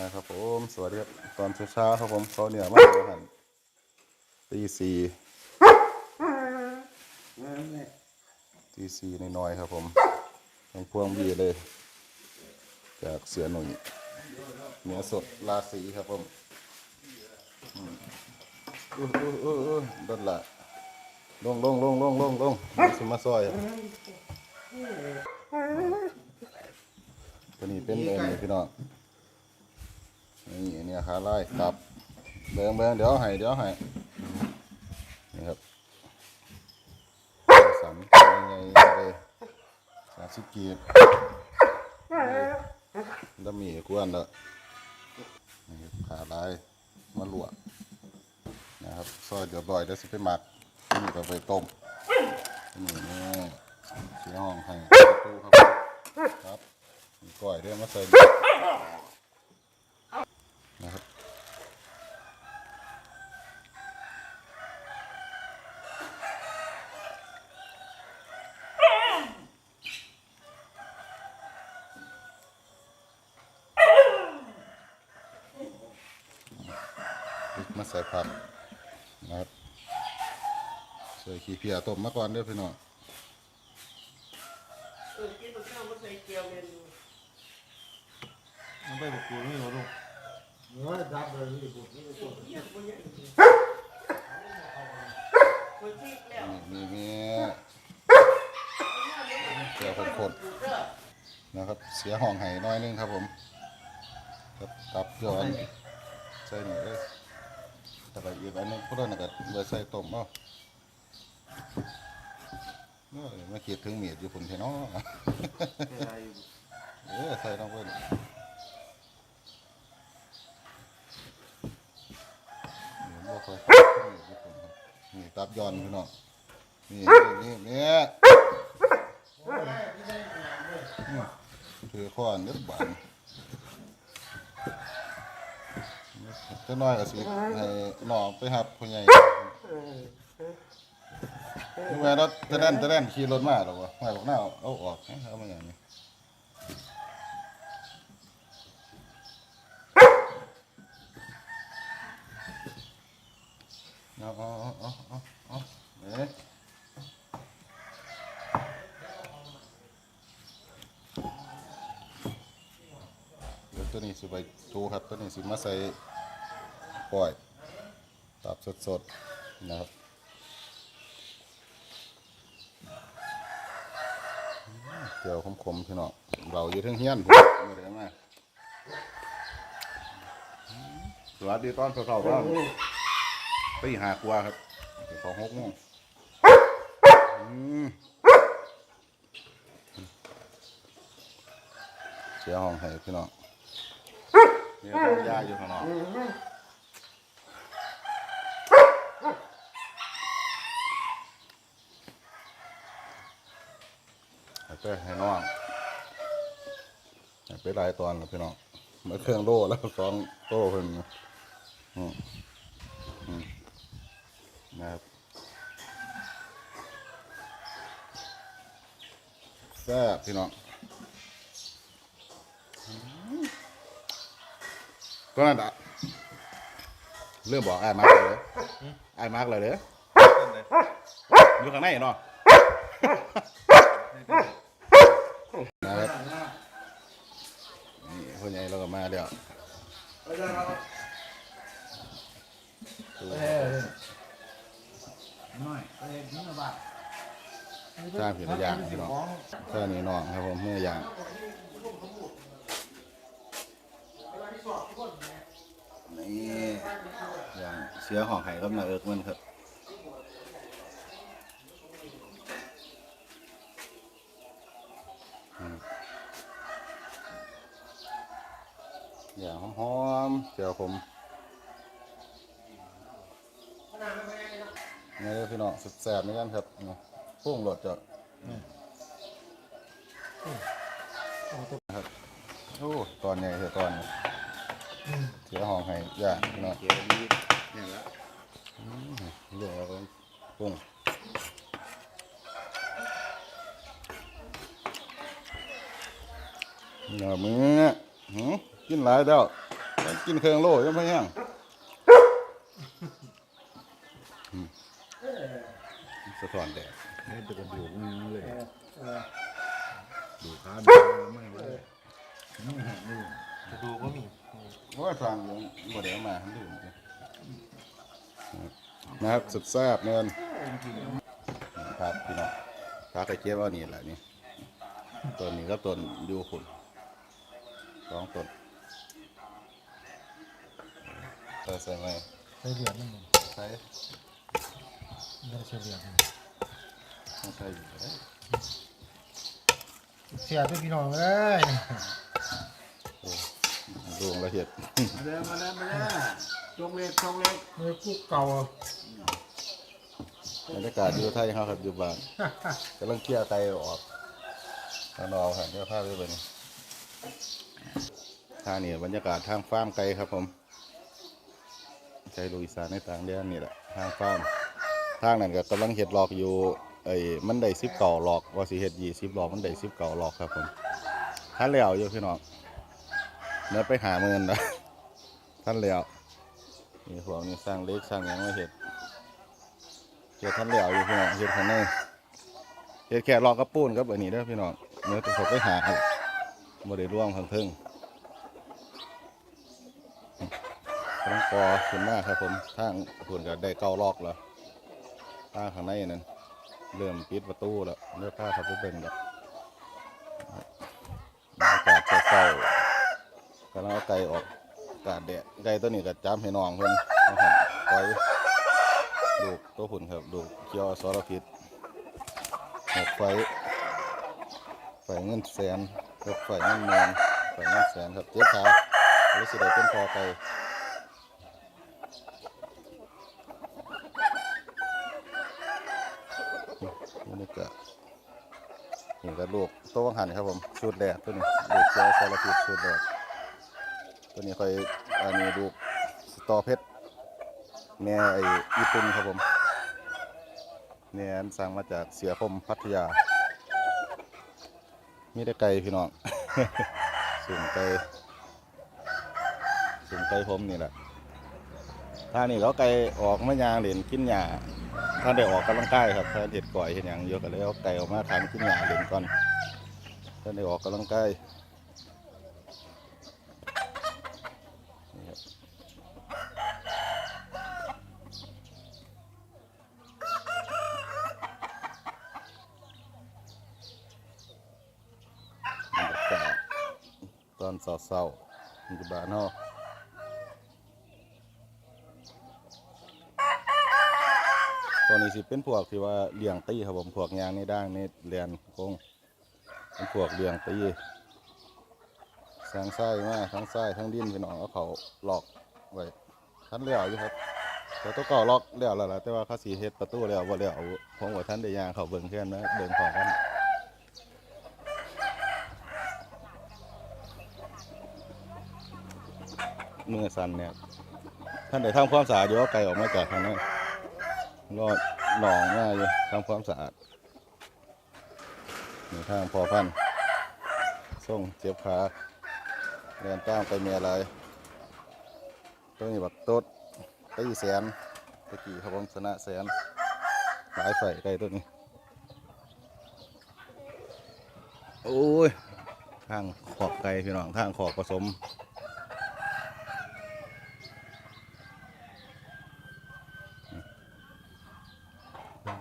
นะครับผมสวัสดีครับตอนเช้าๆครับผมเขาเนี่ยมาหันตีสี่ตีสี่น้อยๆครับผมยังพวงบีเลย จากเสือหนุ่ยเนื้อสดราสีครับผมอืมอู้อู้อู้อู้ดันละลงลงลงลงลงลงมาสมาซอยอะตัวนี้เป็นเอ็นนี่พี่น้องนี่ เนี่ยขาไล่ครับเบิ่งเบิ่งเดี๋ยวให้เดี๋ยวให้นี่ครับสามยังไงเลยสามสิบกีบดำหมีกวนแล้วนี่ขาไล่มาลวกนะครับซอยเดี๋ยวบ่อยเดี๋ยวสิไปหมักนี่ก็ไปต้มนี่นี่เสียห้องให้ตู้ครับครับก้อยเด้วยมาใส่ มาใส่ผักนะครับใส่ขี้เพียต้มมาก่อนเด้อพี่น้องเออกินมันข้าวมันใส่เกี๊ยวเมนูมันไปบอกกูไม่รู้ลูกเยี่ยมบ่ใหญ่คนที่แล้วนี่มีมีเกลือขนๆนะครับ เสียห้องไห้น้อยนึงครับผมครับตับเกลืออันใส่หน่อยเลย แต่ละอีกอันนึงพวกนั้นก็ไว้ใส่ต้มเอาเอ้ยมาคิดถึงเมียดอยู่พุ่นแค่น้ออะไรอยู่เออใส่ลงไปนี่เดี๋ยวบ่ค่อยเข้าถึงเมียดอยู่พุ่นครับนี่ตับย้อนพี่น้องนี่นี่นี่ถือข้อนเล็บบาน จะน้อยก็สิให้น้องไปหับผู้ใหญ่นี่แม่รถตะแล่นตะแล่นขี่รถมาหรอวะไม่บอกหน้าเอาเอาออกให้เอามาอย่างนี้เอาเอาเอาเอาเอาเอ๊ะเดี๋ยวตัวนี้สิไปตูครับตัวนี้สิมาใส่ ปล่อยตับสดๆนะครับเดี๋ยวขมๆพี่น้องเราอยู่ทั้งเฮียนผมไมาเดี๋ยวมาสวัสดีตอนเช้าๆครับตีหากว่าครับสองหกโมงเสียห้องให้พี่น้องเนี่ยต้องยาอยู่ข้างนอก ให้ไปให้น้องให้ไปหลายตอนแล้วพี่น้องมาเครื่องโล่แล้วสองโต้เพิ่นอืมอืมนะครับแซ่บพี่น้องก็นั่นอะเริ่มบอกไอ้ายมาร์กเลยเด้อไอ้ายมาร์กเลยเด้อต้นเลยอยู่ข้างในเนาะนะครับนี่คน ใหญ่เราก็มาแล้วน้อยไปกินมาบ้าสร้างผิดอย่างพี่น้องถ้านี่น้องครับผมเมื่อย่างนี่อย่างเสียของไห้ก็มาเอิกมันครับอืมอย่าง หอมๆเจียวผมนี่เลยพี่น้องแสบๆนี่กันครับนี่พุ่งหลดจะครับโอ้ตอนใหญ่เถอะตอนนี้เสียห้องให้ย่างพี่น้องเกี่ยวนี้เนี่ยละเรื่องแล้วก็พุ่งเนื้อมือหืมกินหลายแล้วยัง กินเครื่องโลยังไม่ยังอืมสะท้อนแดดนี่จะกระดูกมันเลยเออดูขาดูไม่ไหวนี่แห้งนี่จะดูก็มีโอ้ยฟังยังบ่ได้เอามาดื่มนะครับสุดแซ่บเนินครับพี่น้องพาไข่เจี๊ยบเอานี่แหละนี่ต้นนี้ก็ต้นยูขุนสองต้น ใส่ใส่ไหมใส่เหลืองนั่นเองใส่ไม่ได้ใส่เหลืองไม่ใส่อยู่ก็ได้เสียด้วยพี่น้องเอ้ยรวงละเอียดมาแล้วมาแล้วมาแล้วจงเล็กจงเล็กเมื่อกุ๊กเก่าบรรยากาศอยู่ไทยเขาครับอยู่บ้านกำลังเคลียร์ไตออกข้างนอกครับเดี๋ยวพาไปเบิ่งทางนี่บรรยากาศทางฟาร์มไก่ครับผม ไก่ลูกอีสานในต่างแดนนี่แหละทางฟาร์มทางนั้นก็กำลังเห็ดหลอกอยู่ไอ้มันได้สิบเก่าหลอกว่าสิเห็ดยี่สิบหลอกมันได้สิบเก่าหลอกครับผมท่านแล้วอยู่พี่น้องเนื้อไปหาเงินนะท่านแล้วนี่พวกนี้สร้างเล็กสร้างหยังมาเห็ดเฮ็ดทันเหลียวอยู่พี่น้องเฮ็ดข้างในเฮ็ดแค่ลอกกระปูนกับอันนี้เด้อพี่น้องเนื้อตัวเขาไปหาบ่ได้ร่วงข้างเทิง กำลังกอขึ้นมาครับผมทางพุ่นก็ได้เก้าลอกแล้วทางข้างในนั่นเริ่มปิดประตูแล้วเนื้อผ้าเขาไปเบิ่งแล้วบรรยากาศเศร้ากำลังเอาไก่ออกกาศแดดไก่ตัวนี้ก็จำให้น้องเพิ่นนะครับปล่อยดูกตัวหุ่นครับดูกเกียวอสรพิษหกไฟไฟเงินแสนกับไฟเงินเมือนไฟเงินแสนครับเจ็บขาแล้วสิได้เป็นพอไป นี่ก็นี่ก็ลูกตัววังหันครับผมชุดแรกตัวนี้ลูกเกียวอสรพิษชุดแรกตัวนี้คอยอันนี้ลูกสตอเพชรแม่ไอ้ญี่ปุ่นครับผมแม่อันสั่งมาจากเสียคมพัทยา มีได้ไก่พี่น้องสูงไก่สูงไก่ผมนี่แหละถ้านี่เขาไก่ออกมายางเหรียญกินหญ้า ถ้าได้ออกกำลังกายครับถ้าเด็ดก่อยเห็นอย่างเยอะก็เลยเอาไก่ออกมาทานกินหญ้าเหรียญก่อนถ้าได้ออกกำลังกายตอนเศร้าๆอยู่บ้านเฮา ตัวนี้สิเป็นพวกที่ว่าเลี้ยงตีครับผมพวกยางในด่างในเรียนคงเป็นพวกเลี้ยงตีสร้างไส้มาทั้งไส้ทั้งดินพี่น้องเอาเขาหลอกไว้ทันเลี้ยวอยู่ครับแต่ตัวเก่าล็อกเลี้ยวแล้วล่ะแต่ว่าเขาสีเฮ็ดประตูแล้วบ่เลี้ยวผมว่าท่านได้ยางเขาเบิ่งเพื่อนนะเบิ่งของกันมือสั่นเนี่ยท่านได้ทำความสะอาดอยู่ไก่ออกมาจากทางนั้น รอดหนองมาอยู่ทำความสะอาดนี่ทางพอพันส่งเจ็บขาเรียนจ้างไปเมียอะไรตัวนี้บักต๊ดตีแสนตะกี้ครับผมชนะแสนหลายไฟไก่ตัวนี้โอ้ยทางขอบไก่พี่น้องทางขอบผสม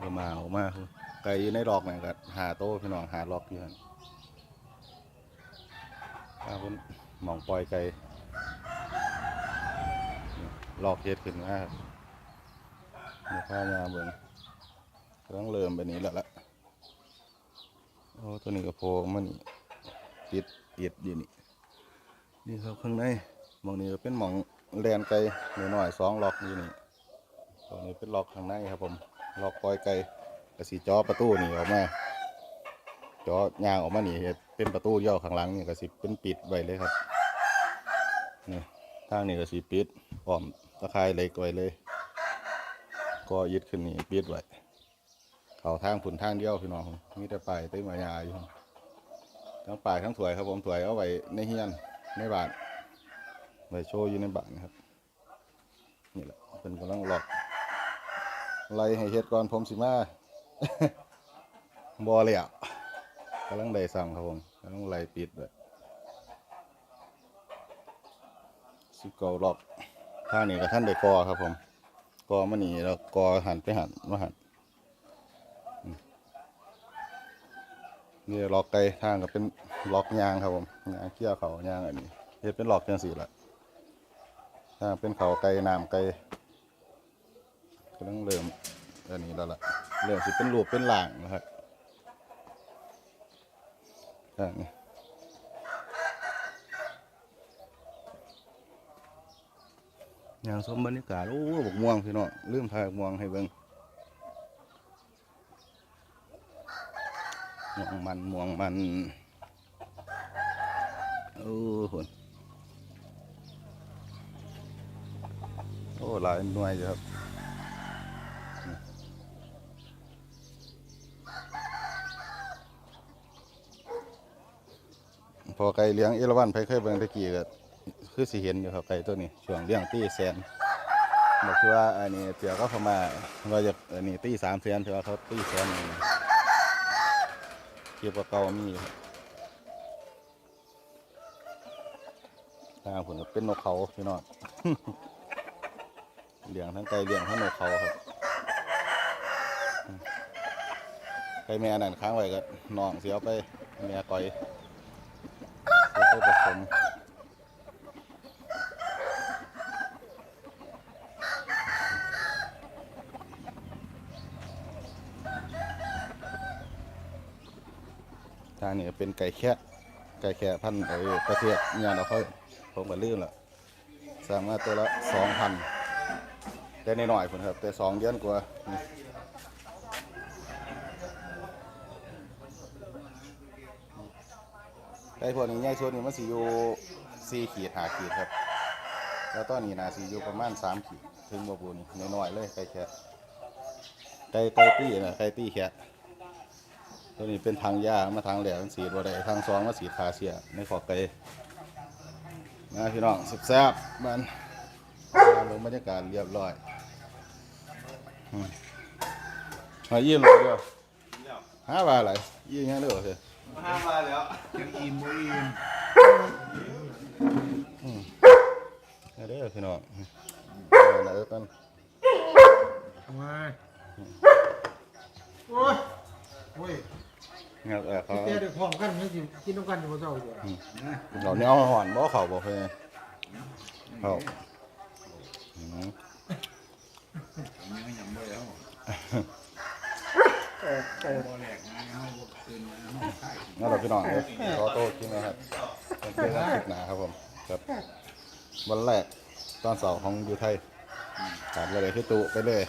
ก็มาออกมาคือ ไก่อยู่ในดอกนี่ก็หาโตพี่น้องหาล็อกอยู่หั่นถ้าเพิ่นหมองปล่อยไก่หลอกเฮ็ดขึ้นมาครับนี่ข้ายาเบิ่งกำลังเริ่มแบบนี้แล้วล่ะโอ้ตัวนี้ก็โผล่มันติดเอียดอยู่นี่นี่ครับข้างในมองนี้ก็เป็นหมองแลนไก่หน้อยๆสองล็อกอยู่นี่ตัวนี้เป็นล็อกข้างในครับผมล็อกปล่อยไก่ กระสีจอประตูนี่ออกมาจอยางออกมานี่เป็นประตูเดียวข้างหลังนี่ก็สิเป็นปิดไว้เลยครับนี่ทางนี้ก็สิปิดอ้อมตะไคร้เล็กไว้เลย ก็ยึดขึ้นนี่ปิดไว้เขาทางผุนทางเดียวพี่น้องมีแต่ปลายเต้มายาอยู่ทั้งปลายทั้งถวยครับผมถวยเอาไว้ในเฮียนในบ้านไว้โชว์อยู่ในบ้านนะครับนี่แหละเป็นกำลังหลอกไล่ให้เฮ็ดก่อนผมสิมา บอเลยอะกำลังได้สั่งครับผมกำลังไล่ปิดเลยสิเกาหลอกท่านี้กับท่านได้กอครับผมกอมานี่แล้วกอหันไปหันมาหันนี่ล็อกไกลทางก็เป็นล็อกยางครับผมยางเกี่ยวเขายางอันนี้เฮ็ดเป็นล็อกจังสี่ละถ้าเป็นเขาไก่น้ำไก่ก็ต้องเริ่มอันนี้แล้วล่ะ เริ่มสิเป็นรูปเป็นหลางนะครับนี่อย่างสมบรรยากาศโอ้บกม่วงพี่น้องลืมถ่ายม่วงให้เบิ่งม่วงมันม่วงมันโอ้โหโอ้หลายหน่วยครับ อไก่เลี้ยงเอราวันไปเคยเบิ่งตะกี้ก็คือสิเห็นอยู่ครับไก่ตัวนี้ช่วงเลี้ยงตีแสนบอกคือว่าอันนี้เตียก็เข้ามาว่าจะอันนี้ตีสามแสนถือว่าเขาตีแสนนี่เทียบกับเก่ามีอยู่ครับทางผมก็เป็นนกเขาพี่น้องเลี้ยงทั้งไก่เลี้ยงทั้งนกเขาครับไก่แม่นั่นค้างไว้ก็น้องเสียไปแม่ก่อย เสียไปผสมทางนี้เป็นไก่แค่ไก่แค่พันไอ้ประเทศงานเอาเขาผมก็ลืมละสั่งมาตัวละสองพันแต่ในหน่อยๆคนครับ แต่สองเดือนกว่า ไก่พวกนี้ใหญ่สุดนี่มันสิอยู่สี่ขีดห้าขีดครับ แล้วตอนนี้นาสิอยู่ประมาณสามขีดถึงบ่บุนี่ในหน่อยๆเลยไก่แค่ไก่ไก่ตี้นะไก่ตี้แค่ตัวนี้เป็นทางยามาทางแหลมสีบ่ได้ทางซองมาสีคาเสียในขอบไก่มาพี่น้องแซ่บๆมันลงบรรยากาศเรียบร้อยอืมมาเยี่ยมเลยเดียวห้าบาทอะไรยี่ยังเด้อเถอะ ห้ามาแล้วยังอิ่มบ่อิ่มเอาเด้อพี่น้องเอาละเด้อกันมาโอ้ยโอ้ยงับเออเขาเตี้ยเด็กพร้อมกันไม่กินกินต้องกันอยู่บ่เจ้าอยู่เราเนี่ยเอาหอนบ่เขาบ่เพิ่นเขาอืมยังยังบ่แล้วบ่แลก งานเฮาบ่ตื่นมาเฮาขายงั้นเราพี่น้องเด้อขอโต้กินนะครับเป็นเพื่อนกันคลิปหนาครับผมครับวันแรกตอนเสาร์ของอยู่ไทยขาดอะไรคือตุไปเลย